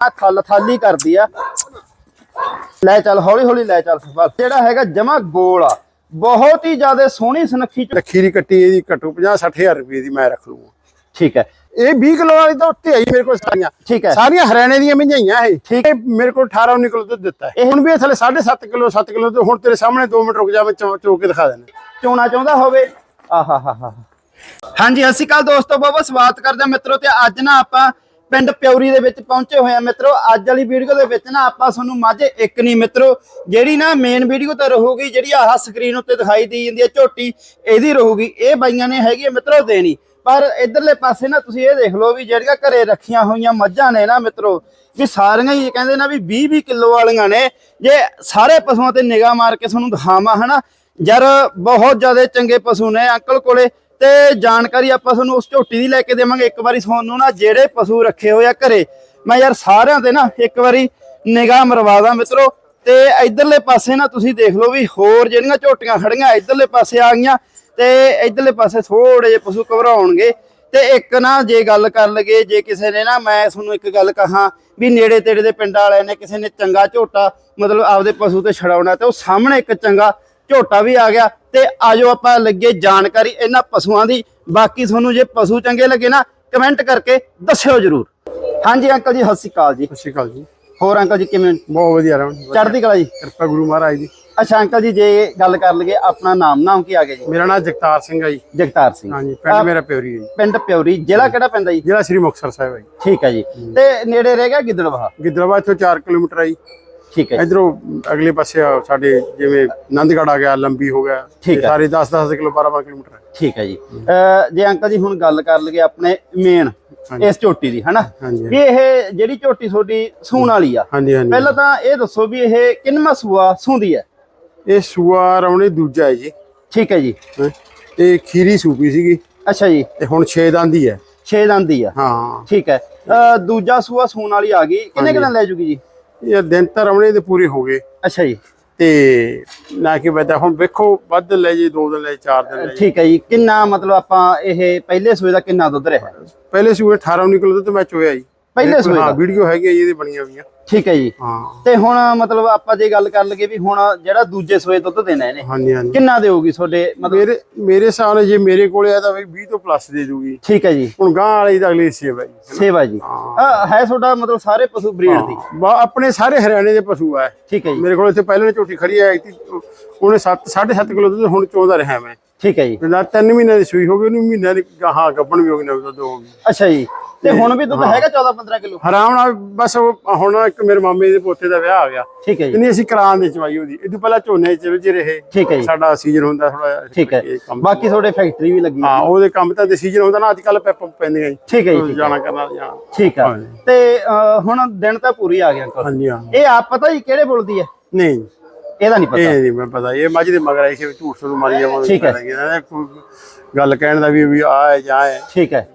ਆ ਥਲ ਥਾਲੀ ਕਰਦੀ ਆ। ਲੈ ਚੱਲ ਹੌਲੀ ਹੌਲੀ ਲੈ ਚੱਲ ਸਫਾ ਜਿਹੜਾ ਹੈਗਾ ਜਮਾ ਗੋਲ ਆ। ਬਹੁਤ ਹੀ ਜ਼ਿਆਦਾ ਸੋਹਣੀ ਸੁਨੱਖੀ ਝੋ- ਖੀਰੀ ਕੱਟੀ ਇਹਦੀ ਘੱਟੋ 50 60000 ਰੁਪਏ ਦੀ ਮੈਂ ਰੱਖ ਲੂੰਗਾ ਠੀਕ ਹੈ। ਇਹ 20 ਕਿਲੋ ਵਾਲੀ ਤਾਂ ਉੱਤੇ ਆਈ ਮੇਰੇ ਕੋਲ ਸਾਰੀਆਂ। ਠੀਕ ਹੈ। ਸਾਰੀਆਂ ਹਰਿਆਣੇ ਦੀਆਂ ਮਹੀਆਂ ਇਹ। ਠੀਕ। ਹੈ ਮੇਰੇ ਕੋਲ 18 19 ਕਿਲੋ ਦੁੱਧ ਦਿੱਤਾ ਹੈ। ਇਹ ਹੁਣ ਵੀ ਇਹ ਥੱਲੇ 7.5 ਕਿਲੋ 7 ਕਿਲੋ ਤੇ ਹੁਣ ਤੇਰੇ ਸਾਹਮਣੇ 2 ਮਿੰਟ ਰੁਕ ਜਾ ਮੈਂ ਚੋ ਚੋ ਕੇ ਦਿਖਾ ਦੇਣਾ ਚੋਣਾ ਚਾਹੁੰਦਾ ਹੋਵੇ। ਆਹਾ ਹਾ ਹਾ ਹਾਂਜੀ ਸਤਿ ਸ਼੍ਰੀ ਅਕਾਲ ਦੋਸਤੋ ਬਹੁਤ ਬਹੁਤ ਸਵਾਗਤ ਕਰਦੇ ਮਿੱਤਰੋ ਤੇ ਅੱਜ ਨਾ ਆਪਾਂ ਪਿੰਡ ਪਿਉਰੀ ਦੇ ਵਿੱਚ ਪਹੁੰਚੇ ਹੋਏ ਆ ਮਿੱਤਰੋ। ਅੱਜ ਵਾਲੀ ਵੀਡੀਓ ਦੇ ਵਿੱਚ ਨਾ ਆਪਾਂ ਤੁਹਾਨੂੰ ਮੱਝ ਇੱਕ ਨਹੀਂ ਮਿੱਤਰੋ, ਜਿਹੜੀ ਨਾ ਮੇਨ ਵੀਡੀਓ ਤਾਂ ਰਹੂਗੀ, ਜਿਹੜੀ ਆਹ ਸਕਰੀਨ ਉੱਤੇ ਦਿਖਾਈ ਦੀ ਜਾਂਦੀ ਹੈ, ਝੋਟੀ, ਇਹਦੀ ਰਹੂਗੀ। ਇਹ ਬਾਈਆਂ ਨੇ ਹੈਗੀ ਮਿੱਤਰੋ ਦੇਣੀ। ਪਰ ਇਧਰਲੇ ਪਾਸੇ ਨਾ ਤੁਸੀਂ ਇਹ ਦੇਖ ਲਓ ਵੀ ਜਿਹੜੀਆਂ ਘਰੇ ਰੱਖੀਆਂ ਹੋਈਆਂ ਮੱਝਾਂ ਨੇ ਨਾ ਮਿੱਤਰੋ, ਵੀ ਸਾਰੀਆਂ ਹੀ ਕਹਿੰਦੇ ਨਾ ਵੀ 20 20 ਕਿਲੋ ਵਾਲੀਆਂ ਨੇ। ਜੇ ਸਾਰੇ ਪਸ਼ੂਆਂ ਤੇ ਨਿਗਾਹ ਮਾਰ ਕੇ ਤੁਹਾਨੂੰ ਦਿਖਾਵਾਂ, ਹਨਾ। ਯਾਰ, ਬਹੁਤ ਜ਼ਿਆਦਾ ਚੰਗੇ ਪਸ਼ੂ ਨੇ ਅੰਕਲ ਕੋਲੇ। ਤੇ ਜਾਣਕਾਰੀ ਆਪਾਂ ਤੁਹਾਨੂੰ ਉਸ ਝੋਟੀ ਦੀ ਲੈ ਕੇ ਦੇਵਾਂਗੇ। ਇੱਕ ਵਾਰੀ ਤੁਹਾਨੂੰ ਨਾ ਜਿਹੜੇ ਪਸ਼ੂ ਰੱਖੇ ਹੋਏ ਆ ਘਰੇ, ਮੈਂ ਯਾਰ ਸਾਰਿਆਂ ਤੇ ਨਾ ਇੱਕ ਵਾਰੀ ਨਿਗਾਹ ਮਰਵਾ ਦਾਂ ਮਿੱਤਰੋ। ਤੇ ਇਧਰਲੇ ਪਾਸੇ ਨਾ ਤੁਸੀਂ ਦੇਖ ਲਓ ਵੀ ਹੋਰ ਜਿਹੜੀਆਂ ਝੋਟੀਆਂ ਖੜੀਆਂ ਇਧਰਲੇ ਪਾਸੇ ਆ ਗਈਆਂ ਤੇ ਇਧਰਲੇ ਪਾਸੇ ਥੋੜੇ ਜਿਹੇ ਪਸ਼ੂ ਘਬਰਾਉਣਗੇ। ਤੇ ਇੱਕ ਨਾ ਜੇ ਗੱਲ ਕਰ ਲਗੇ ਜੇ ਕਿਸੇ ਨੇ ਨਾ ਮੈਂ ਤੁਹਾਨੂੰ ਇੱਕ ਗੱਲ ਕਹਾਂ ਵੀ ਨੇੜੇ ਤੇੜੇ ਦੇ ਪਿੰਡਾਂ ਵਾਲਿਆਂ ਨੇ ਕਿਸੇ ਨੇ ਚੰਗਾ ਝੋਟਾ, ਮਤਲਬ ਆਪਦੇ ਪਸ਼ੂ ਤੇ ਛਡਾਉਣਾ ਤੇ ਉਹ ਸਾਹਮਣੇ ਇੱਕ ਚੰਗਾ ਝੋਟਾ ਵੀ ਆ ਗਿਆ ਤੇ ਆਜੋ ਆਪਾਂ ਲੱਗੇ ਜਾਣਕਾਰੀ ਇਹਨਾਂ ਪਸ਼ੂਆਂ ਦੀ। ਬਾਕੀ ਤੁਹਾਨੂੰ ਜੇ ਪਸ਼ੂ ਚੰਗੇ ਲੱਗੇ ਨਾ ਕਮੈਂਟ ਕਰਕੇ ਦੱਸਿਓ ਜਰੂਰ। ਹਾਂਜੀ ਅੰਕਲ ਜੀ ਸਤਿ ਸ਼੍ਰੀ ਅਕਾਲ ਜੀ। ਸਤਿ ਸ਼੍ਰੀ ਅਕਾਲ ਜੀ। ਹੋਰ ਅੰਕਲ ਜੀ ਕਿਵੇਂ? ਬਹੁਤ ਵਧੀਆ ਰਮਨ ਚੜ੍ਹਦੀ ਕਲਾ ਜੀ? ਕਿਰਪਾ ਗੁਰੂ ਮਹਾਰਾਜ ਦੀ। ਅੱਛਾ ਅੰਕਲ ਜੀ ਜੇ ਗੱਲ ਕਰ ਲਈਏ ਆਪਣਾ ਨਾਮ ਨਾਮ ਕੀ ਆ ਗਿਆ ਜੀ? ਮੇਰਾ ਨਾਮ ਜਗਤਾਰ ਸਿੰਘ ਹੈ ਜੀ। ਜਗਤਾਰ ਸਿੰਘ। ਹਾਂਜੀ ਪਿੰਡ ਮੇਰਾ ਪਿਉਰੀ ਹੈ ਜੀ। ਪਿੰਡ ਪਿਉਰੀ ਜ਼ਿਲ੍ਹਾ ਕਿਹੜਾ ਪੈਂਦਾ ਜੀ? ਜ਼ਿਲ੍ਹਾ ਸ੍ਰੀ ਮੁਕਤਸਰ ਸਾਹਿਬ ਹੈ ਜੀ। ਠੀਕ ਹੈ ਜੀ। ਤੇ ਨੇੜੇ ਰਹਿ ਗਿਆ ਗਿੱਦੜਵਾ ਗਿੱਦੜਵਾ ਇੱਥੋਂ 4 ਕਿਲੋਮੀਟਰ ਆ ਜੀ। ਠੀਕ ਹੈ। ਇਧਰੋਂ ਅਗਲੇ ਪਾਸੇ ਸਾਡੇ ਜਿਵੇਂ ਆਨੰਦਗੜ੍ਹ ਆ ਗਿਆ ਲੰਬੀ ਹੋ ਗਿਆ ਠੀਕ ਇਹ ਹੈ। ਸਾਰੇ 10 10 ਕਿਲੋ 12 12 ਕਿਲੋਮੀਟਰ ਹੈ। ਠੀਕ ਹੈ ਜੀ। ਜੇ ਅੰਕਲ ਜੀ ਹੁਣ ਗੱਲ ਕਰ ਲਈਏ ਆਪਣੇ ਮੇਨ। ਇਸ ਝੋਟੀ ਦੀ ਹਨਾ? ਵੀ ਇਹ ਜਿਹੜੀ ਝੋਟੀ ਤੁਹਾਡੀ ਸੂਣ ਵਾਲੀ ਆ ਪਹਿਲਾਂ ਤਾਂ ਇਹ ਦੱਸੋ ਵੀ ਇਹ ਕਿੰਨਵਾਂ ਸੂਆ ਸੂੰਦੀ ਹੈ? ਇਹ ਸੂਆ ਰਮਣੇ ਦੂਜਾ ਹੈ ਜੀ। ਠੀਕ ਹੈ ਜੀ। ਇਹ ਖੀਰੀ ਸੂਪੀ ਸੀਗੀ। ਅੱਛਾ ਜੀ। ਤੇ ਹੁਣ 6 ਦੰਦ ਹੀ ਹੈ। 6 ਦੰਦ ਦੀ ਆ। ਹਾਂ। ਠੀਕ ਹੈ। ਦੂਜਾ ਸੂਆ ਸੂਣ ਵਾਲੀ ਆ ਗਈ। ਕਿੰਨੇ ਕਿੰਨੇ ਲੈ ਜੂਗੀ ਜੀ? ਇਹ ਦਿਨ ਤਾਂ ਰਮਣੇ ਦੇ ਪੂਰੇ ਹੋ ਗਏ। ਅੱਛਾ ਜੀ। ਤੇ ਨਾ ਕਿ ਬਤਾ ਹੁਣ ਵੇਖੋ ਵੱਧ ਲੈ ਜੀ ਦੋ ਦਿਨ ਲੈ ਚਾਰ ਦਿਨ ਲੈ ਠੀਕ ਹੈ ਜੀ। ਕਿੰਨਾ ਮਤਲਬ ਆਪਾਂ ਇਹ ਪਹਿਲੇ ਸੂਏ ਦਾ ਕਿੰਨਾ ਦੁੱਧ ਰਿਹਾ? ਪਹਿਲੇ ਸੂਏ 18 ਨਿਕਲੋ ਦੁੱਧ ਮੈਂ ਚੋਇਆ ਜੀ। ਪਹਿਲੇ ਸੂਏ ਹਾਂ ਦਾ? ਵੀਡੀਓ ਹੈਗੀ ਇਹਦੀ ਬਣੀਆਂ ਹੋਈਆਂ। ਠੀਕ ਹੈ ਜੀ। ਹਾਂ। ਤੇ ਹੁਣ ਮਤਲਬ ਆਪਾਂ ਜੇ ਗੱਲ ਕਰ ਲਈਏ ਵੀ ਹੁਣ ਜਿਹੜਾ ਦੂਜੇ ਸੂਏ ਦੁੱਧ ਦੇਣਾ ਇਹਨੇ ਹਾਂਜੀ ਹਾਂਜੀ। ਕਿੰਨਾ ਦੇਊਗੀ ਤੁਹਾਡੇ ਮਤਲਬ? ਮੇਰੇ ਮੇਰੇ ਹਿਸਾਬ ਨਾਲ ਜੇ ਮੇਰੇ ਕੋਲੇ ਆ ਤਾਂ ਵੀ 20 ਤੋਂ ਪਲੱਸ ਦੇ ਦੂਗੀ ਠੀਕ ਹੈ ਜੀ। ਹੁਣ ਗਾਂ ਵਾਲੀ ਤਾਂ ਅਗਲੀ ਸੇਵਾ ਜੀ ਸੇਵਾ ਜੀ। ਅਹ ਹੈ ਤੁਹਾਡਾ ਮਤਲਬ ਸਾਰੇ ਪਸ਼ੂ ਬਰੀਡ ਦੀ? ਬਾ ਆਪਣੇ ਸਾਰੇ ਹਰਿਆਣੇ ਦੇ ਪਸ਼ੂ ਆ। ਠੀਕ ਹੈ ਜੀ। ਮੇਰੇ ਕੋਲ ਇੱਥੇ ਪਹਿਲਾਂ ਝੋਟੀ ਖੜੀ ਸੀ ਉਹਨੇ 7 7.5 ਕਿਲੋ ਦੁੱਧ ਹੁਣ ਚੋਂਦਾ ਰਿਹਾ ਮੈਂ। ਠੀਕ ਹੈ ਜੀ। ਨਾ ਤਿੰਨ ਮਹੀਨੇ ਦੀ ਸੂਈ ਹੋ ਗਈ ਉਹਨੂੰ ਮਹੀਨਾ ਦੀ ਹਾਂ ਗੱਪਣ ਵੀ ਹੋ ਗਈ ਨਾ ਦੁੱਧ ਹੋ ਗਈ। ਅੱਛਾ ਜੀ। ਤੇ ਹੁਣ ਵੀ ਦੁੱਧ ਹੈਗਾ 14 15 ਕਿਲੋ? ਹਰਾਮ ਨਾਲ ਬਸ ਹੁਣ ਇੱਕ ਮੇਰੇ ਮਾਮੇ ਦੇ ਪੋਤੇ ਦਾ ਵਿਆਹ ਆ ਗਿਆ। ਠੀਕ ਹੈ ਜੀ। ਇਹਨੇ ਅਸੀਂ ਕਰਾਂ ਦੇ ਚਵਾਈ ਉਹਦੀ। ਇਹ ਤੋਂ ਪਹਿਲਾਂ ਝੋਨੇ ਚ ਵਿੱਚ ਰਹੇ। ਠੀਕ ਹੈ ਜੀ। ਸਾਡਾ ਸੀਜ਼ਨ ਹੁੰਦਾ ਥੋੜਾ ਠੀਕ ਹੈ। ਬਾਕੀ ਤੁਹਾਡੇ ਫੈਕਟਰੀ ਵੀ ਲੱਗੀ ਹਾਂ ਉਹਦੇ ਕੰਮ ਤਾਂ ਸੀਜ਼ਨ ਹੁੰਦਾ ਨਾ ਅੱਜ ਕੱਲ ਪੈਪ ਪੈਂਦੀਆਂ ਜੀ। ਠੀਕ ਹੈ ਜੀ ਹੈ। ਜਾਣਾ ਕਰਨਾ ਜਾਂ ਠੀਕ ਆ। ਤੇ ਹੁਣ ਦਿਨ ਤਾਂ ਪੂਰੀ ਆ ਗਿਆ। ਹਾਂਜੀ ਹਾਂ। ਇਹ ਆਪ ਪਤਾ ਜੀ ਕਿਹੜੇ ਬੋਲਦੀ ਹੈ? ਨਹੀਂ। ਇਹਦਾ ਨਹੀਂ ਪਤਾ। ਇਹ ਨਹੀਂ ਮੈਂ ਪਤਾ ਇਹ ਮੱਝ ਦੇ ਮਗਰ ਆਈ ਸੀ ਝੂਠ ਸੁਣ ਮਾਰੀ ਜਾਵਾਂਗੇ ਠੀਕ ਹੈ। ਗੱਲ ਕਹਿਣ ਦਾ ਵੀ ਵੀ ਆ ਹੈ ਜਾਂ ਹੈ। ਠੀਕ ਹੈ।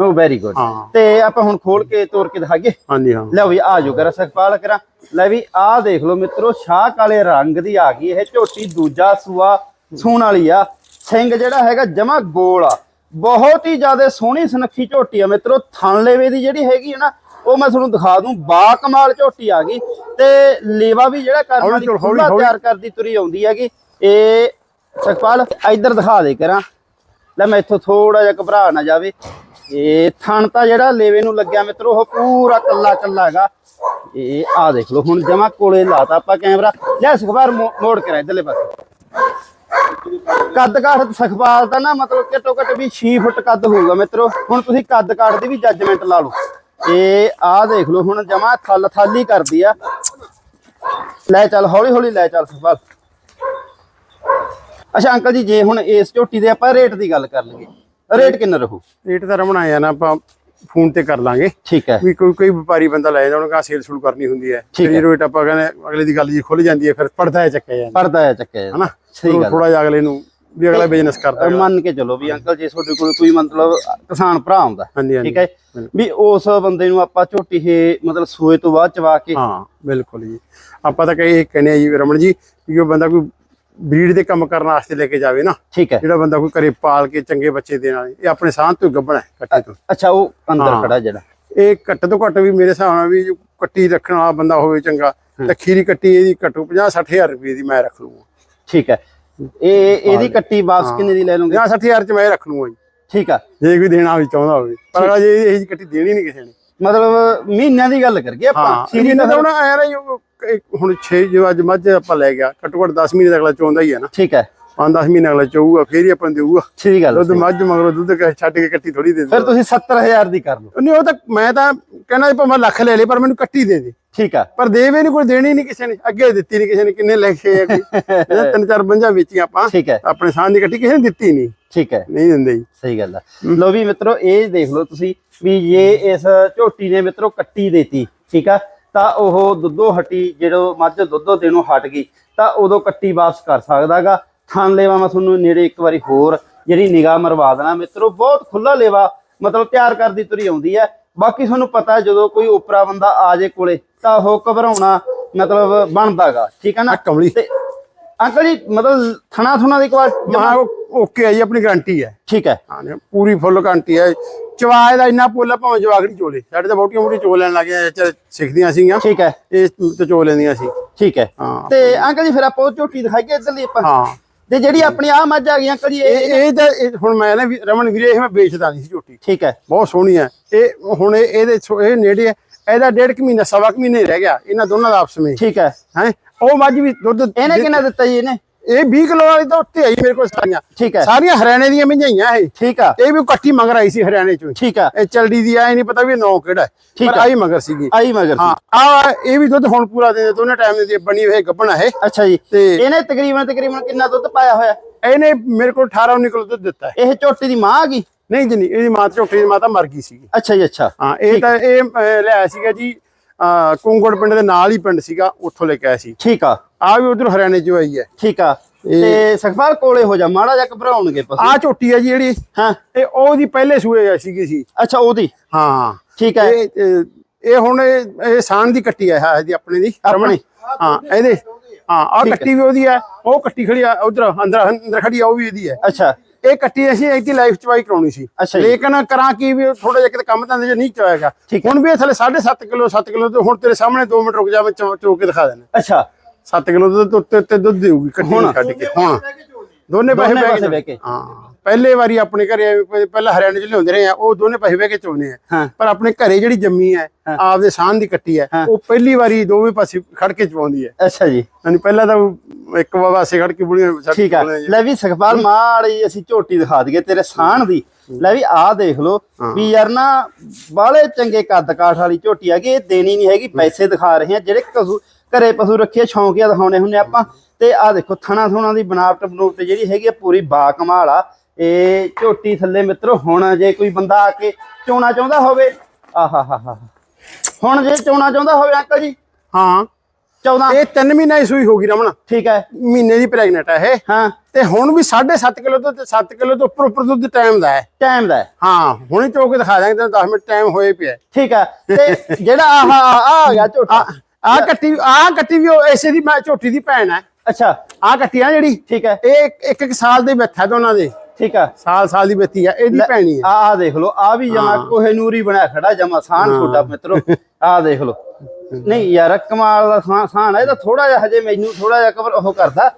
ਉਹ ਵੈਰੀ ਗੁੱਡ ਤੇ ਆਪਾਂ ਹੁਣ ਖੋਲ ਕੇ ਤੋੜ ਕੇ ਦਿਖਾਈਏ। ਹਾਂਜੀ ਹਾਂ। ਲੈ ਵੀ ਆ ਜੋ ਕਰਾ ਸਕਪਾਲ ਕਰਾ। ਲੈ ਵੀ ਆਹ ਦੇਖ ਲਓ ਮਿੱਤਰੋ ਸ਼ਾਹ ਕਾਲੇ ਰੰਗ ਦੀ ਆ ਗਈ ਇਹ ਝੋਟੀ ਦੂਜਾ ਸੂਆ ਸੂਣ ਵਾਲੀ ਆ। ਸਿੰਘ ਜਿਹੜਾ ਹੈਗਾ ਜਮਾ ਗੋਲ ਆ। ਬਹੁਤ ਹੀ ਜ਼ਿਆਦਾ ਸੋਹਣੀ ਸੁਨੱਖੀ ਝੋਟੀ ਆ ਮਿੱਤਰੋ। ਥਣ ਲੇਵੇ ਦੀ ਜਿਹੜੀ ਹੈਗੀ ਹੈ ਨਾ ਉਹ ਮੈਂ ਤੁਹਾਨੂੰ ਦਿਖਾ ਦੂੰ ਬਾ ਕਮਾਲ ਝੋਟੀ ਆ ਗਈ ਤੇ ਲੇਵਾ ਵੀ ਜਿਹੜਾ ਕਰਮ ਹੌਲੀ ਖੁੱਲਾ। ਤਿਆਰ ਕਰਦੀ ਤੁਰੀ ਆਉਂਦੀ ਹੈਗੀ। ਇਹ ਸਕਪਾਲ ਇੱਧਰ ਦਿਖਾ ਦੇ ਕਰਾਂ ਲੈ ਮੈਂ ਇੱਥੋਂ ਥੋੜਾ ਜਿਹਾ ਘਬਰਾ ਨਾ ਜਾਵੇ। ਇਹ ਥਣ ਤਾਂ ਜਿਹੜਾ ਲੇਵੇ ਨੂੰ ਲੱਗਿਆ ਮਿੱਤਰੋ ਉਹ ਪੂਰਾ ਕੱਲਾ ਕੱਲਾ ਹੈਗਾ। ਇਹ ਆ ਦੇਖ ਲਓ ਹੁਣ ਜਮਾ ਕੋਲੇ ਲਾਤਾ ਆਪਾਂ ਕੈਮਰਾ। ਲੈ ਮੋ- ਮੋੜ ਕੇ ਰ ਇਧਰਲੇ ਪਾਸੇ। ਕੱਦ ਕਾਠ ਸਖਬਾਰ ਦਾ ਨਾ ਮਤਲਬ ਘੱਟੋ ਘੱਟ ਵੀ 6 ਫੁੱਟ ਕੱਦ ਹੋਊਗਾ ਮਿੱਤਰੋ। ਹੁਣ ਤੁਸੀਂ ਕੱਦ ਕਾਠ ਦੀ ਵੀ ਜੱਜਮੈਂਟ ਲਾ ਲਓ। ਇਹ ਆ ਦੇਖ ਲਓ ਹੁਣ ਜਮਾ ਥਲ ਥਾਲੀ ਕਰਦੀ ਆ। ਲੈ ਚੱਲ ਹੌਲੀ ਹੌਲੀ ਲੈ ਚੱਲ ਸਖਬਾਰ ਅੱਛਾ ਅੰਕਲ ਜੀ ਜੇ ਹੁਣ ਇਸ ਝੋਟੀ ਦੇ ਆਪਾਂ ਰੇਟ ਦੀ ਗੱਲ ਕਰ ਲਈਏ ਰੇਟ ਕਿੰਨਾ ਰਹੂ? ਰੇਟ ਤਾਂ ਰਮਣ ਆਇਆ ਨਾ ਆਪਾਂ ਫੋਨ ਤੇ ਕਰ ਲਾਂਗੇ। ਠੀਕ ਹੈ। ਵੀ ਕੋਈ ਕੋਈ ਵਪਾਰੀ ਬੰਦਾ ਲੈ ਜਾਂਦਾ ਉਹਨੂੰ ਕਾ ਸੇਲ ਸ਼ੁਰੂ ਕਰਨੀ ਹੁੰਦੀ ਹੈ। ਫਿਰ ਰੇਟ ਆਪਾਂ ਕਹਿੰਦੇ ਅਗਲੇ ਦੀ ਗੱਲ ਜੀ ਖੁੱਲ ਜਾਂਦੀ ਹੈ ਫਿਰ ਪੜਦਾ ਹੈ ਚੱਕਿਆ ਜਾਂਦਾ। ਪਰਦਾ ਹੈ ਚੱਕਿਆ ਹਨਾ? ਸਹੀ ਗੱਲ ਥੋੜਾ ਜਿਹਾ ਅਗਲੇ ਨੂੰ ਵੀ ਅਗਲਾ ਬਿਜ਼ਨਸ ਕਰਦਾ ਮੰਨ ਕੇ ਚੱਲੋ ਵੀ ਅੰਕਲ ਜੇ ਤੁਹਾਡੇ ਕੋਲ ਕੋਈ ਮਤਲਬ ਕਿਸਾਨ ਭਰਾ ਹਾਂਜੀ ਠੀਕ ਹੈ ਵੀ ਉਸ ਬੰਦੇ ਨੂੰ ਆਪਾਂ ਝੋਟੀ ਇਹ ਮਤਲਬ ਸੂਏ ਤੋਂ ਬਾਅਦ ਚਵਾ ਕੇ ਹਾਂ ਬਿਲਕੁਲ ਜੀ। ਆਪਾਂ ਤਾਂ ਕਹੇ ਕਹਿੰਦੇ ਆ ਜੀ ਰਮਣ ਜੀ ਕਿ ਉਹ ਬੰਦਾ ਕੋਈ ਬਰੀਡ ਦੇ ਕੰਮ ਕਰਨ ਵਾਸਤੇ ਲੈ ਕੇ ਜਾਵੇ ਨਾ ਠੀਕ ਹੈ। ਜਿਹੜਾ ਬੰਦਾ ਕੋਈ ਘਰੇ ਪਾਲ ਕੇ ਚੰਗੇ ਬੱਚੇ ਦੇਣ ਵਾਲੇ ਇਹ ਆਪਣੇ ਸਾਹ ਤੋਂ ਗੱਬਣ ਕੱਟੇ ਤੋਂ। ਅੱਛਾ ਉਹ ਅੰਦਰ। ਖੜਾ ਜਿਹੜਾ। ਇਹ ਘੱਟ ਤੋਂ ਘੱਟ ਵੀ ਮੇਰੇ ਹਿਸਾਬ ਨਾਲ ਵੀ ਕੱਟੀ ਰੱਖਣ ਵਾਲਾ ਬੰਦਾ ਹੋਵੇ ਚੰਗਾ ਤਾਂ ਖੀਰੀ ਕੱਟੀ ਇਹਦੀ ਘੱਟੋ 50 60000 ਰੁਪਏ ਦੀ ਮੈਂ ਰੱਖ ਲੂੰਗਾ ਠੀਕ ਹੈ। ਇਹ ਇਹਦੀ ਕੱਟੀ ਵਾਪਸ ਕਿੰਨੇ ਦੀ ਲੈ ਲਓਗੇ? 50 60000 ਚ ਮੈਂ ਰੱਖ ਲੂੰਗਾ ਜੀ। ਠੀਕ ਆ। ਜੇ ਕੋਈ ਦੇਣਾ ਵੀ ਚਾਹੁੰਦਾ ਹੋਵੇ। ਪਰ ਅਜੇ ਇਹ ਜਿਹੀ ਕੱਟੀ ਦੇਣੀ ਨਹੀਂ ਕਿਸੇ ਨੇ। ਮਤਲਬ ਮਹੀਨਿਆਂ ਦੀ ਗੱਲ ਕਰੀਏ ਆਪਾਂ ਦਾ ਤਾਂ ਹੁਣ ਆਇਆ ਨਾ ਜੋ ਇੱਕ ਹੁਣ 6 ਜੋ ਅੱਜ ਮੱਝ ਆਪਾਂ ਲੈ ਗਿਆ ਘੱਟੋ ਘੱਟ 10 ਮਹੀਨੇ ਦਾ ਅਗਲਾ ਚੋਂਦਾ ਹੀ ਹੈ ਨਾ। ਠੀਕ ਹੈ। 5-10 ਮਹੀਨੇ ਅਗਲਾ ਚੋਊਗਾ ਫੇਰ ਹੀ ਆਪਾਂ ਨੂੰ ਦੇਊਗਾ। ਸਹੀ ਗੱਲ ਦੁੱਧ ਮੱਝ ਮਗਰੋਂ ਦੁੱਧ ਛੱਡ ਕੇ ਕੱਟੀ ਥੋੜੀ ਦੇ ਫਿਰ ਤੁਸੀਂ 70000 ਦੀ ਕਰ ਲਓ। ਨਹੀਂ ਉਹ ਤਾਂ ਮੈਂ ਤਾਂ ਕਹਿੰਦਾ ਭਾਵੇਂ ਲੱਖ ਲੈ ਲੇ ਪਰ ਮੈਨੂੰ ਕੱਟੀ ਦੇ ਦੇ। ਠੀਕ ਆ। ਪਰ ਦੇਵੇ ਨਹੀਂ ਕੋਈ ਦੇਣੀ ਨਹੀਂ ਕਿਸੇ ਨੇ ਅੱਗੇ ਦਿੱਤੀ ਨਹੀਂ ਕਿਸੇ ਨੇ ਕਿੰਨੇ ਲੈ ਕੇ ਆਏ ਕੋਈ। ਇਹਦਾ ਤਿੰਨ ਚਾਰ ਬੰਜਾਂ ਵੇਚੀਆਂ ਆਪਾਂ। ਠੀਕ ਹੈ। ਆਪਣੇ ਸਾਹ ਦੀ ਕੱਟੀ ਕਿਸੇ ਨੇ ਦਿੱਤੀ ਨਹੀਂ ਠੀਕ ਹੈ। ਨਹੀਂ ਦਿੰਦੇ ਜੀ। ਸਹੀ ਗੱਲ ਆ। ਲੋ ਵੀ ਮਿੱਤਰੋ ਇਹ ਦੇਖ ਲਓ ਤੁਸੀਂ ਵੀ ਜੇ ਇਸ ਝੋਟੀ ਨੇ ਮਿੱਤਰੋ ਕੱਟੀ ਦੇਤੀ ਠੀਕ ਆ ਤਾਂ ਉਹ ਦੁੱਧੋ ਹਟੀ ਜਦੋਂ ਮੱਝ ਦੁੱਧੋ ਦੇਣੋਂ ਹਟ ਗਈ ਤਾਂ ਉਦੋਂ ਕੱਟੀ ਵਾਪਸ ਕਰ ਸਕਦਾਗਾ। ਥਣ ਲੇਵਾ ਮੈਂ ਤੁਹਾਨੂੰ ਨੇੜੇ ਇੱਕ ਵਾਰੀ ਹੋਰ ਜਿਹੜੀ ਨਿਗਾਹ ਮਰਵਾ ਦੇਣਾ। ਮਿੱਤਰੋ ਬਹੁਤ ਖੁੱਲਾ ਲੇਵਾ ਮਤਲਬ ਤਿਆਰ ਕਰਦੀ ਤੁਰੀ ਆਉਂਦੀ ਹੈ। ਬਾਕੀ ਤੁਹਾਨੂੰ ਪਤਾ ਹੈ ਜਦੋਂ ਕੋਈ ਉਪਰਾ ਬੰਦਾ ਆ ਜੇ ਕੋਲੇ ਤਾਂ ਉਹ ਘਬਰਾਉਣਾ ਮਤਲਬ ਬਣਦਾਗਾ ਠੀਕ ਹੈ ਨਾ? ਕਮਲੀ। ਤੇ ਅੰਕਲ ਜੀ ਮਤਲਬ ਥਣਾ ਥੁਣਾ ਦੀ ਕੁਆਲਿਟੀ ਮਾ ਓਕੇ ਜੀ ਆਪਣੀ ਗਾਰੰਟੀ ਹੈ। ਠੀਕ ਹੈ। ਹਾਂ ਜੀ, ਪੂਰੀ ਫੁੱਲ ਗਾਰੰਟੀ ਹੈ। ਚਵਾਏ ਦਾ ਇੰਨਾ ਪੋਲਾ ਭਾਵੇਂ ਜਵਾਗੜੀ ਚੋਲੇ। ਸਾਡੇ ਤਾਂ ਬਹੁਤੀਆਂ ਬਹੁਤੀ ਚੋ ਲੈਣ ਲੱਗੀਆਂ ਚੱਲ ਸਿੱਖਦੀਆਂ ਸੀਗੀਆਂ। ਠੀਕ ਹੈ। ਇਹ ਤੇ ਚੋ ਲੈਂਦੀਆਂ ਸੀ। ਠੀਕ ਹੈ। ਹਾਂ। ਤੇ ਅੰਕਲ ਜੀ ਫਿਰ ਆਪਾਂ ਉਹ ਝੋਟੀ ਦਿਖਾਈਏ ਇੱਧਰਲੀ ਆਪਾਂ। ਹਾਂ। ਤੇ ਜਿਹੜੀ ਆਪਣੀ ਆ ਮੱਝ ਆ ਗਈ ਅੰਕਲ ਜੀ ਇਹ ਇਹ ਤਾਂ ਹੁਣ ਮੈਂ ਨਾ ਰਮਨ ਵੀਰੇ ਇਹ ਮੈਂ ਵੇਚਦਾ ਨਹੀਂ ਸੀ ਝੋਟੀ। ਠੀਕ ਹੈ। ਬਹੁਤ ਸੋਹਣੀ ਹੈ। ਇਹ ਹੁਣ ਇਹ ਇਹਦੇ ਇਹ ਨੇੜੇ ਹੈ। ਇਹਦਾ ਡੇਢ ਕੁ ਮਹੀਨਾ ਸਵਾ ਕੁ ਮਹੀਨੇ ਰਹਿ ਗਿਆ। ਇਹਨਾਂ ਦੋਨਾਂ ਦਾ ਆਪਸ ਵਿੱਚ। ਠੀਕ ਹੈ। ਹੈ? ਉਹ ਮੱਝ ਵੀ ਦੁੱਧ ਇਹਨੇ ਕਿੰਨਾ ਦਿੱਤਾ ਜੀ ਇਹਨੇ? ਇਹ 20 ਕਿਲੋ ਵਾਲੀ ਤਾਂ ਉੱਤੇ ਆਈ ਮੇਰੇ ਕੋਲ ਸਾਰੀਆਂ। ਠੀਕ ਹੈ। ਸਾਰੀਆਂ ਹਰਿਆਣੇ ਦੀਆਂ ਮਝਾਈਆਂ ਇਹ। ਠੀਕ ਆ। ਇਹ ਵੀ ਕੱਟੀ ਮਗਰ ਆਈ ਸੀ ਹਰਿਆਣੇ ਚੋਂ। ਠੀਕ ਆ। ਇਹ ਚਲਦੀ ਦੀ ਆਏ ਨਹੀਂ ਪਤਾ ਵੀ ਨੌ ਕਿਹੜਾ ਠੀਕ ਆ। ਆਈ ਮਗਰ ਸੀਗੀ। ਆਈ ਮਗਰ ਸੀ। ਹਾਂ ਆ ਇਹ ਵੀ ਦੁੱਧ ਹੁਣ ਪੂਰਾ ਦੇ ਦੋਨੇ ਟਾਈਮ ਦੀ ਬਣੀ ਹੋਈ ਗੱਬਣ ਹੈ ਅੱਛਾ ਜੀ। ਤੇ ਇਹਨੇ ਤਕਰੀਬਨ ਤਕਰੀਬਨ ਕਿੰਨਾ ਦੁੱਧ ਪਾਇਆ ਹੋਇਆ? ਇਹਨੇ ਮੇਰੇ ਕੋਲ 18 19 ਕਿਲੋ ਦੁੱਧ ਦਿੱਤਾ ਇਹ ਝੋਟੀ ਦੀ ਮਾਂ ਆ ਗਈ? ਨਹੀਂ ਜੀ ਨਹੀਂ ਇਹਦੀ ਮਾਂ ਝੋਟੀ ਦੀ ਮਾਤਾ ਮਰ ਗਈ ਸੀਗੀ। ਅੱਛਾ ਜੀ ਅੱਛਾ। ਹਾਂ ਇਹ ਤਾਂ ਇਹ ਲਿਆਇਆ ਸੀਗਾ ਜੀ ਕੁੰਗੜ ਪਿੰਡ ਦੇ ਨਾਲ ਹੀ ਪਿੰਡ ਸੀਗਾ ਉੱਥੋਂ ਲੈ ਕੇ ਆਇਆ ਸੀ। ਠੀਕ ਆ। ਆ ਵੀ ਉਧਰ ਹਰਿਆਣੇ ਚੋਂ ਆਈ ਹੈ। ਠੀਕ ਆ। ਤੇ ਸਖਪਾਲ ਕੋਲੇ ਹੋ ਜਾ ਮਾੜਾ ਜਿਹਾ ਘਬਰਾਉਣਗੇ ਪਸ਼ੂ ਆ ਝੋਟੀ ਹੈ ਜੀ ਜਿਹੜੀ ਹਾਂ। ਇਹ ਉਹਦੀ ਪਹਿਲੇ ਸੂਏ ਆ ਸੀਗੀ ਸੀ। ਅੱਛਾ ਉਹਦੀ? ਹਾਂ। ਠੀਕ ਹੈ ਇਹ ਹੁਣ ਇਹ ਸਾਨ ਦੀ ਕੱਟੀ ਹੈ ਜੀ ਆਪਣੇ ਦੀ। ਆਪਣੀ। ਹਾਂ ਇਹਦੇ ਹਾਂ ਆ। ਕੱਟੀ ਵੀ ਉਹਦੀ ਹੈ ਉਹ ਕੱਟੀ ਖੜੀ ਆ ਉਧਰ ਅੰਦਰ ਅੰਦਰ ਖੜੀ ਆ ਉਹ ਵੀ ਇਹਦੀ ਹੈ ਅੱਛਾ। ਇਹ ਕੱਟੀ ਅਸੀਂ ਇਹਦੀ ਲਾਈਫ ਚਵਾਈ ਕਰਾਉਣੀ ਸੀ। ਲੇਕਿਨ ਕਰਾਂ ਕੀ ਵੀ ਥੋੜਾ ਜਿਹਾ ਕਿਤੇ ਕੰਮ ਤਾਂ ਜੇ ਨਹੀਂ ਚਵਾਏਗਾ ਹੈ। ਹੁਣ ਵੀ ਥੱਲੇ 7.5 ਕਿਲੋ 7 ਕਿਲੋ ਤੇ ਹੁਣ ਤੇਰੇ ਸਾਹਮਣੇ 2 ਮਿੰਟ ਰੁਕ ਜਾ ਮੈਂ ਚੋ ਕੇ ਦਿਖਾ ਦੇਣਾ ਅੱਛਾ। 7 ਕਿਲੋ ਦੁੱਧ ਉੱਤੇ ਉੱਤੇ ਦੁੱਧ ਦੇਊਗੀ ਕੱਟੀ ਛੱਡ ਕੇ। ਹੁਣ। ਦੋਨੇ ਪੈਸੇ ਬਹਿ ਕੇ। ਹਾਂ। ਪਹਿਲੇ ਵਾਰੀ ਆਪਣੇ ਘਰੇ ਪਹਿਲਾਂ ਹਰਿਆਣੇ ਚ ਲਿਆਉਂਦੇ ਰਹੇ ਆ ਉਹ ਦੋਨੇ ਪੈਸੇ ਬਹਿ ਕੇ ਚੋਨੇ ਆ। ਪਰ ਆਪਣੇ ਘਰੇ ਜਿਹੜੀ ਜੰਮੀ ਹੈ ਆਪਦੇ ਸਾਹ ਦੀ ਕੱਟੀ ਹੈ। ਉਹ ਪਹਿਲੀ ਵਾਰੀ ਦੋਵੇਂ ਪਾਸੇ ਖੜ ਕੇ ਚਵਾਉਂਦੀ ਹੈ। ਅੱਛਾ ਜੀ। ਯਾਨੀ ਪਹਿਲਾਂ ਤਾਂ ਇੱਕ ਪਾਸੇ ਖੜ ਕੇ ਬੁੜੀਆਂ ਠੀਕ ਆ। ਲੈ ਵੀ ਸੁਖਪਾਲ ਮਾੜੀ ਅਸੀਂ ਝੋਟੀ ਦਿਖਾ ਦਈਏ ਤੇਰੇ ਸਾਹਣ ਦੀ। ਲੈ ਵੀ ਆਹ ਦੇਖ ਲੋ ਵੀ ਯਾਰ ਨਾ ਬਾਲੇ ਚੰਗੇ ਕੱਦ ਕਾਠ ਵਾਲੀ ਝੋਟੀ ਹੈਗੀ ਇਹ ਦੇਣੀ ਨਹੀਂ ਹੈਗੀ ਪੈਸੇ ਦਿਖਾ ਰਹੇ ਆ ਜਿਹੜੇ ਘਰੇ ਪਸ਼ੂ ਰੱਖੇ ਸ਼ੌਂਕੀਆ ਦਿਖਾਉਣੇ ਹੁੰਨੇ ਆਪਾਂ। ਤੇ ਆਹ ਦੇਖੋ ਥਣਾ ਥੁਣਾ ਦੀ ਬਨਾਵਟ ਬਨੂਵਟ ਤੇ ਜਿਹੜੀ ਹੈਗੀ ਪੂਰੀ ਬਾ ਕਮਾਲ ਆ। ਇਹ ਝੋਟੀ ਥੱਲੇ ਮਿੱਤਰੋ ਹੁਣ ਜੇ ਕੋਈ ਬੰਦਾ ਆ ਕੇ ਚੋਣਾ ਚਾਹੁੰਦਾ ਹੋਵੇ ਆਹਾ ਹਾ ਹਾ ਹੁਣ ਜੇ ਚੋਣਾ ਚਾਹੁੰਦਾ ਹੋਵੇ ਅੰਕਲ ਜੀ? ਹਾਂ। 14 ਇਹ 3 ਮਹੀਨਾ ਦੀ ਸੂਈ ਹੋ ਗਈ ਰਮਣਾ ਠੀਕ ਹੈ। ਮਹੀਨੇ ਦੀ ਪ੍ਰੈਗਨੈਂਟ ਹੈ ਇਹ। ਹਾਂ। ਤੇ ਹੁਣ ਵੀ 7.5 ਕਿਲੋ ਤੋਂ 7 ਕਿਲੋ ਤੋਂ ਉੱਪਰ ਉੱਪਰ ਦੁੱਧ ਟਾਈਮ ਦਾ ਹੈ। ਟਾਈਮ ਦਾ ਹੈ। ਹੁਣੇ ਚੋ ਕੇ ਦਿਖਾ ਦਾਂਗੇ ਤੈਨੂੰ 10 ਮਿੰਟ ਟਾਈਮ ਹੋਏ ਪਿਆ ਠੀਕ ਹੈ। ਤੇ ਜਿਹੜਾ ਆਹ ਆ ਆ ਗਿਆ ਝੋਟਾ। ਆ ਕੱਟੀ ਆ ਕੱਟੀ ਵੀ ਐਸੇ ਦੀ ਮੈਂ ਝੋਟੀ ਦੀ ਭੈਣ ਹੈ। ਅੱਛਾ। ਆ ਕੱਟੀ ਆ ਜਿਹੜੀ। ਠੀਕ ਹੈ। ਇਹ ਇੱਕ ਇੱਕ ਸਾਲ ਦੇ ਬੱਥਾ ਦੋਨਾਂ ਦੇ। ਠੀਕ ਹੈ। ਸਾਲ ਸਾਲ ਦੀ ਬੱਤੀ ਆ ਇਹਦੀ ਭੈਣੀ ਆ ਆ ਦੇਖ ਲਓ। ਆ ਵੀ ਜਮਾ ਕੋਹੇ ਨੂਰੀ ਬਣਿਆ ਖੜਾ ਜਮਾ ਸਾਨ ਛੋਟਾ ਮਿੱਤਰੋ। ਆ ਦੇਖ ਲਓ। ਨਹੀਂ ਯਾਰ ਕਮਾਲ ਦਾ ਸਾਨ ਸਾਨ ਹੈ ਇਹ ਤਾਂ ਥੋੜਾ ਜਿਹਾ ਹਜੇ ਮੈਨੂੰ ਥੋੜਾ ਜਿਹਾ ਕਵਰ ਉਹ ਕਰਦਾ।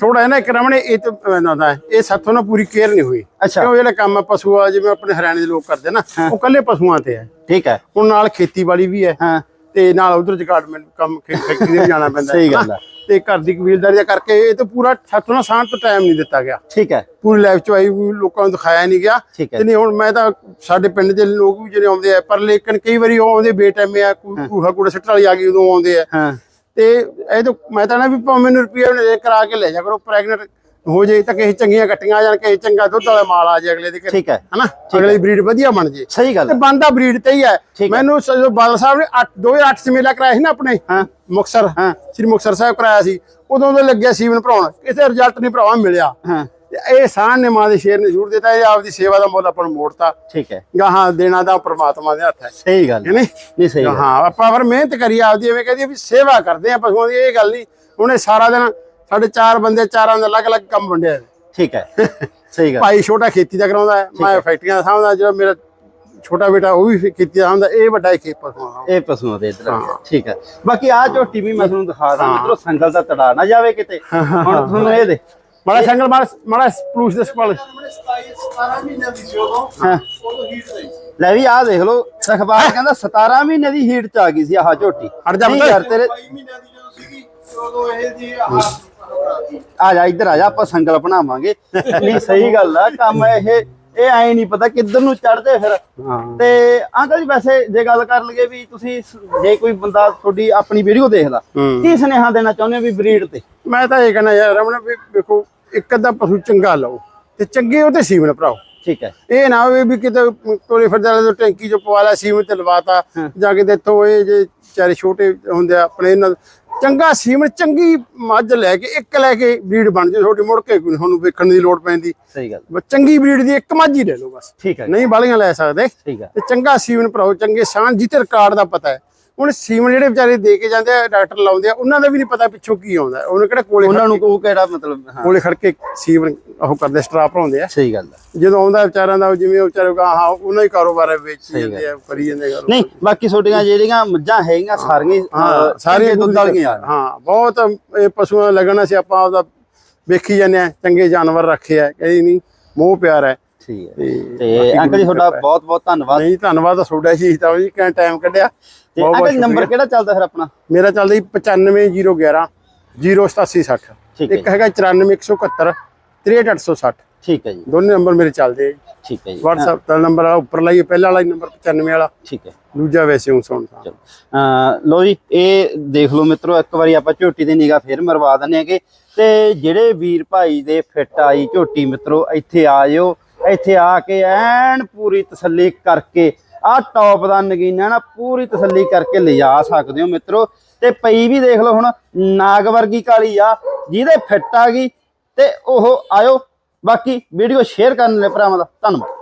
ਥੋੜਾ ਹੈ ਨਾ ਇੱਕ ਰਮਣੇ ਇਹ ਤਾਂ ਇਹ ਸਾਥੋਂ ਨਾ ਪੂਰੀ ਕੇਅਰ ਨਹੀਂ ਹੋਈ। ਅੱਛਾ। ਕਿਉਂ ਜਿਹੜਾ ਕੰਮ ਪਸ਼ੂ ਆ ਜਿਵੇਂ ਆਪਣੇ ਹਰਿਆਣੇ ਦੇ ਲੋਕ ਕਰਦੇ ਨਾ ਉਹ ਕੱਲੇ ਪਸ਼ੂਆਂ ਤੇ ਹੈ ਠੀਕ ਹੈ। ਹੁਣ ਨਾਲ ਖੇਤੀਬਾੜੀ ਵੀ ਹੈ ਹਾਂ। ਤੇ ਨਾਲ ਉਧਰ ਡਿਪਾਰਟਮੈਂਟ ਕੰਮ ਖੇ- ਫੈਕਟਰੀ ਦੇ ਵੀ ਜਾਣਾ ਪੈਂਦਾ। ਸਹੀ ਹੈ ਗੱਲ ਨਾ। ਤੇ ਘਰ ਦੀ ਕਬੀਲਦਾਰੀ ਦਾ ਕਰਕੇ ਇਹ ਤਾਂ ਪੂਰਾ ਨਾ ਸਾਂਝ ਤੋਂ ਟਾਈਮ ਨਹੀਂ ਦਿੱਤਾ ਗਿਆ। ਠੀਕ ਹੈ। ਪੂਰੀ ਲਾਈਫ ਚ ਆਈ ਲੋਕਾਂ ਨੂੰ ਦਿਖਾਇਆ ਨਹੀਂ ਗਿਆ। ਤੇ ਨਹੀਂ ਹੁਣ ਮੈਂ ਤਾਂ ਸਾਡੇ ਪਿੰਡ ਦੇ ਲੋਕ ਵੀ ਜਿਹੜੇ ਆਉਂਦੇ ਆ ਪਰ ਲੇਕਿਨ ਕਈ ਵਾਰੀ ਉਹ ਆਉਂਦੇ ਬੇਟਾਈਮੇ ਆ ਕੋਈ ਕੂਹਾ ਕੂੜਾ ਸੱਟਣ ਵਾਲੀ ਆ ਗਈ ਉਦੋਂ ਆਉਂਦੇ ਆ। ਹਾਂ। ਤੇ ਇਹ ਤਾਂ ਮੈਂ ਤਾਂ ਨਾ ਵੀ ਭਾਵੇਂ ਮੈਨੂੰ ਰੁਪਈਆ ਕਰਾ ਕੇ ਲੈ ਜਾ ਕਰੋ ਪ੍ਰੈਗਨੈਂਟ ਹੋ ਜਾਏ ਤਾਂ ਕਿਸੇ ਚੰਗੀਆਂ ਕੱਟੀਆਂ ਆ ਜਾਣ ਕਿਸੇ ਚੰਗਾ ਦੁੱਧ ਵਾਲਾ ਮਾਲ ਆ ਜਾਏ ਅਗਲੇ ਦੇ ਘਰੇ ਠੀਕ ਹੈ। ਹਨਾ? ਅਗਲੀ ਬਰੀਡ ਵਧੀਆ ਬਣ ਜੇ। ਸਹੀ ਗੱਲ ਤੇ। ਬੰਦਾ ਬਰੀਡ ਤੇ ਹੀ ਹੈ। ਮੈਨੂੰ ਜਦੋਂ ਬਾਦਲ ਸਾਹਿਬ ਨੇ 8 2008 ਚ ਮੇਲਾ ਕਰਾਇਆ ਸੀ ਨਾ ਆਪਣੇ? ਹਾਂ। ਮੁਕਸਰ ਹਾਂ। ਸ੍ਰੀ ਮੁਕਸਰ ਸਾਹਿਬ ਕਰਾਇਆ ਸੀ। ਉਦੋਂ ਤੋਂ ਲੱਗਿਆ ਸੀਵਨ ਭਰਾਉਣ। ਕਿਸੇ ਰਿਜ਼ਲਟ ਨਹੀਂ ਭਰਾਵਾ ਮਿਲਿਆ। ਹਾਂ। ਇਹ ਸਾਨ ਨੇ ਮਾਂ ਦੇ ਸ਼ੇਰ ਨੇ ਜ਼ਰੂਰ ਦਿੱਤਾ। ਇਹ ਆਪਦੀ ਸੇਵਾ ਦਾ ਮੁੱਲ ਆਪਾਂ ਨੂੰ ਮੋੜਤਾ। ਠੀਕ ਹੈ। ਗਾਹਾਂ ਦੇਣਾ ਦਾ ਪ੍ਰਮਾਤਮਾ ਦੇ ਹੱਥ ਹੈ। ਸਹੀ ਗੱਲ ਹੈ। ਨਹੀਂ ਨਹੀਂ ਸਹੀ ਹਾਂ। ਆਪਾਂ ਫਿਰ ਮਿਹਨਤ ਕਰੀ ਆਪਦੀ ਐਵੇਂ ਕਹਦੀ ਵੀ ਸੇਵਾ ਕਰਦੇ ਆ ਪਸ਼ੂਆਂ ਦੀ ਇਹ ਗੱਲ ਨਹੀਂ। ਉਹਨੇ ਸਾਰਾ ਦਿਨ ਸਾਡੇ ਚਾਰ ਬੰਦੇ ਚਾਰਾਂ ਦਾ ਅਲੱਗ-ਅਲੱਗ ਕੰਮ ਵੰਡਿਆ ਠੀਕ ਹੈ। ਸਹੀ ਗੱਲ। ਭਾਈ ਛੋਟਾ ਖੇਤੀ ਦਾ ਕਰਾਉਂਦਾ ਹੈ ਮੈਂ ਫੈਕਟਰੀਆਂ ਦਾ ਸਾਂਭਦਾ ਜਿਹੜਾ ਮੇਰਾ ਛੋਟਾ ਬੇਟਾ ਉਹ ਵੀ ਕੀਤੀ ਜਾਂਦਾ ਇਹ ਵੱਡਾ ਇੱਕ ਪਸ਼ੂਆਂ ਦਾ ਇਹ ਪਸ਼ੂਆਂ ਦੇ ਇਧਰ ਠੀਕ ਹੈ। ਬਾਕੀ ਆ ਝੋਟੀ ਵੀ ਮੈਂ ਤੁਹਾਨੂੰ ਦਿਖਾ ਦਾਂ ਮਿੱਤਰੋ ਸੰਗਲ ਦਾ ਤੜਾ ਨਾ ਜਾਵੇ ਕਿਤੇ। ਹੁਣ ਤੁਹਾਨੂੰ ਇਹ ਦੇ। ਮਾੜਾ ਸੰਗਲ ਮਾੜਾ ਮਾੜਾ ਪਲੂਸ ਦੇ ਸਪਾਲ। ਸਾਹਮਣੇ 27 17 ਮਹੀਨਿਆਂ ਦੀ ਸੀ ਉਦੋਂ ਹਾਂ। ਉਦੋਂ ਹੀਟ ਰਹੀ ਸੀ ਲੈ ਵੀ ਆਹ ਦੇਖ ਲਓ ਅਖਬਾਰ ਕਹਿੰਦਾ 17 ਮਹੀਨੇ ਦੀ ਹੀਟ ਚ ਆ ਗਈ ਸੀ ਆਹ ਝੋਟੀ। ਹਟ ਜਾ ਤੇਰੇ 22 ਮਹੀਨਿਆਂ ਦੀ ਜਦੋਂ ਸੀਗੀ ਉਦੋਂ ਇਹ ਜੀ ਆਹ ਆ ਜਾ ਇੱਧਰ ਆ ਜਾ ਆਪਾਂ ਸੰਗਲ ਬਣਾਵਾਂਗੇ। ਨਹੀਂ ਸਹੀ ਗੱਲ ਆ ਕੰਮ ਇਹ ਇਹ ਐ ਨਹੀਂ ਪਤਾ ਕਿੱਧਰ ਨੂੰ ਚੜਦੇ ਫਿਰ। ਤੇ ਅੰਕਲ ਜੀ ਵੈਸੇ ਜੇ ਗੱਲ ਕਰ ਲਈਏ ਵੀ ਤੁਸੀਂ ਜੇ ਕੋਈ ਬੰਦਾ ਤੁਹਾਡੀ ਆਪਣੀ ਵੀਡੀਓ ਦੇਖਦਾ। ਕੀ ਸੁਨੇਹਾ ਦੇਣਾ ਚਾਹੁੰਦੇ ਹੋ ਵੀ ਬਰੀਡ ਤੇ? ਮੈਂ ਤਾਂ ਇਹ ਕਹਿੰਦਾ ਯਾਰ ਰਮਣ ਵੀ ਵੇਖੋ ਇੱਕ ਅੱਧਾ ਪਸ਼ੂ ਚੰਗਾ ਲਓ ਤੇ ਚੰਗੇ ਉਹਤੇ ਸੀਮਨ ਭਰਾਓ। ਠੀਕ ਹੈ। ਇਹ ਨਾ ਹੋਵੇ ਵੀ ਕਿਤੇ ਕੋਲੇ ਫਿਰਦੇ ਵਾਲੇ ਤੋਂ ਟੈਂਕੀ ਚੋਂ ਪਵਾ ਲਿਆ ਸੀਮਨ ਤੇ ਲਵਾਤਾ ਜਾ ਕੇ ਦੇਖੋ ਇਹ ਜੇ ਚਾਰੇ ਛੋਟੇ ਹੁੰਦੇ ਆ ਆਪਣੇ ਇਹਨਾਂ ਚੰਗਾ ਸੀਮਨ ਚੰਗੀ ਮੱਝ ਲੈ ਕੇ ਇੱਕ ਲੈ ਕੇ ਬਰੀਡ ਬਣ ਜੇ ਛੋਟੀ ਮੁੜ ਕੇ ਕੋਈ ਤੁਹਾਨੂੰ ਵੇਖਣ ਦੀ ਲੋੜ ਪੈਂਦੀ। ਸਹੀ ਗੱਲ। ਚੰਗੀ ਬਰੀਡ ਦੀ ਇੱਕ ਮੱਝ ਹੀ ਲੈ ਲਓ ਬਸ। ਠੀਕ ਹੈ। ਨਹੀਂ ਬਾਲੀਆਂ ਲੈ ਸਕਦੇ। ਠੀਕ ਹੈ। ਤੇ ਚੰਗਾ ਸੀਮਨ ਭਰਾਓ ਚੰਗੇ ਸਾਨ ਜਿੱਤੇ ਰਿਕਾਰਡ ਦਾ ਪਤਾ ਹੈ। ਹੁਣ ਸੀਮਨ ਜਿਹੜੇ ਵਿਚਾਰੇ ਦੇ ਕੇ ਜਾਂਦੇ ਆ ਡਾਕਟਰ ਲਾਉਂਦੇ ਆ ਉਹਨਾਂ ਦਾ ਵੀ ਨਹੀਂ ਪਤਾ ਪਿੱਛੋਂ ਕੀ ਆਉਂਦਾ। ਉਹਨੇ ਕਿਹੜਾ ਕੋਲੇ ਉਹਨਾਂ ਨੂੰ ਕੋ ਕਿਹੜਾ ਮਤਲਬ ਹਾਂ। ਕੋਲੇ ਖੜ ਕੇ ਸੀਮਨ ਉਹ ਕਰਦੇ ਸਟਰਾਪ ਭਰਾਉਂਦੇ ਆ। ਸਹੀ ਗੱਲ ਹੈ ਜਦੋਂ ਆਉਂਦਾ ਵਿਚਾਰਾਂ ਦਾ ਉਹ ਜਿਵੇਂ ਉਹ ਵਿਚਾਰੇ ਕਹਾ ਹਾਂ ਉਹਨਾਂ ਹੀ ਕਾਰੋਬਾਰ ਹੈ ਵੇਚ ਜਾਂਦੇ ਆ ਕਰੀ ਜਾਂਦੇ ਆ ਨਹੀਂ ਬਾਕੀ ਤੁਹਾਡੀਆਂ ਜਿਹੜੀਆਂ ਮੱਝਾਂ ਹੈਗੀਆਂ ਸਾਰੀਆਂ ਹੀ, ਹਾਂ ਅਹ, ਸਾਰੇ ਚੰਗੇ ਦੁੱਧ ਵਾਲੀਆਂ। ਹਾਂ ਬਹੁਤ ਇਹ ਪਸ਼ੂਆਂ ਲੱਗਣਾ ਸੀ ਆਪਾਂ ਆਪਦਾ ਵੇਖੀ ਜਾਂਦੇ ਆ ਚੰਗੇ ਜਾਨਵਰ ਰੱਖੇ ਆ ਕਹੀ ਨਹੀਂ ਮੋਹ ਪਿਆਰ ਹੈ। ਠੀਕ ਹੈ। ਤੇ ਅੰਕਲ ਜੀ ਤੁਹਾਡਾ। ਬਹੁਤ ਬਹੁਤ ਧੰਨਵਾਦ। ਨਹੀਂ ਧੰਨਵਾਦ ਤੁਹਾਡਾ ਜੀ ਤਾਂ ਜੀ ਕਿੰਨਾ ਟਾਈਮ ਕੱਢਿਆ। ਤੇ ਅੰਕਲ ਨੰਬਰ। ਕਿਹੜਾ ਚੱਲਦਾ ਫਿਰ ਆਪਣਾ? ਮੇਰਾ ਚੱਲਦਾ ਜੀ 95011 08760 ਠੀਕ ਹੈ ਇੱਕ ਹੈਗਾ 94171 63860 ਠੀਕ ਹੈ ਜੀ। ਦੋਨੇ ਨੰਬਰ ਮੇਰੇ ਚੱਲਦੇ ਆ ਠੀਕ ਹੈ ਜੀ। WhatsApp ਦਾ ਨੰਬਰ ਆ ਉੱਪਰ ਲਾਈਏ ਪਹਿਲਾ ਵਾਲਾ ਨੰਬਰ 95 ਵਾਲਾ। ਠੀਕ ਹੈ। ਦੂਜਾ ਵੈਸੇ ਹੁਣ ਅਹ ਲੋ ਜੀ ਇਹ ਦੇਖ ਲਓ ਮਿੱਤਰੋ ਇੱਕ ਵਾਰੀ ਆਪਾਂ ਝੋਟੀ ਦੀ ਨਿਗਾਹ ਫੇਰ ਮਰਵਾ ਦਿੰਨੇ ਹੈਗੇ। ਤੇ ਜਿਹੜੇ ਵੀਰ ਭਾਈ ਦੇ ਫਿੱਟ ਆਈ ਝੋਟੀ ਮਿੱਤਰੋ ਇੱਥੇ ਆ ਜਿਓ। ਇੱਥੇ ਆ ਕੇ ਐਨ ਪੂਰੀ ਤਸੱਲੀ ਕਰਕੇ ਆਹ ਟੌਪ ਦਾ ਨਗੀਨਾ ਨਾ ਪੂਰੀ ਤਸੱਲੀ ਕਰਕੇ ਲਿਜਾ ਸਕਦੇ ਹੋ ਮਿੱਤਰੋ। ਤੇ ਪਈ ਵੀ ਦੇਖ ਲਓ ਹੁਣ, ਨਾਗ ਵਰਗੀ ਕਾਲੀ ਆ, ਜਿਹਦੇ ਫਿੱਟ ਆ ਗਈ, ਤੇ ਉਹ ਆਇਓ। ਬਾਕੀ ਵੀਡੀਓ ਸ਼ੇਅਰ ਕਰਨ ਲਈ ਭਰਾਵਾਂ ਦਾ ਧੰਨਵਾਦ।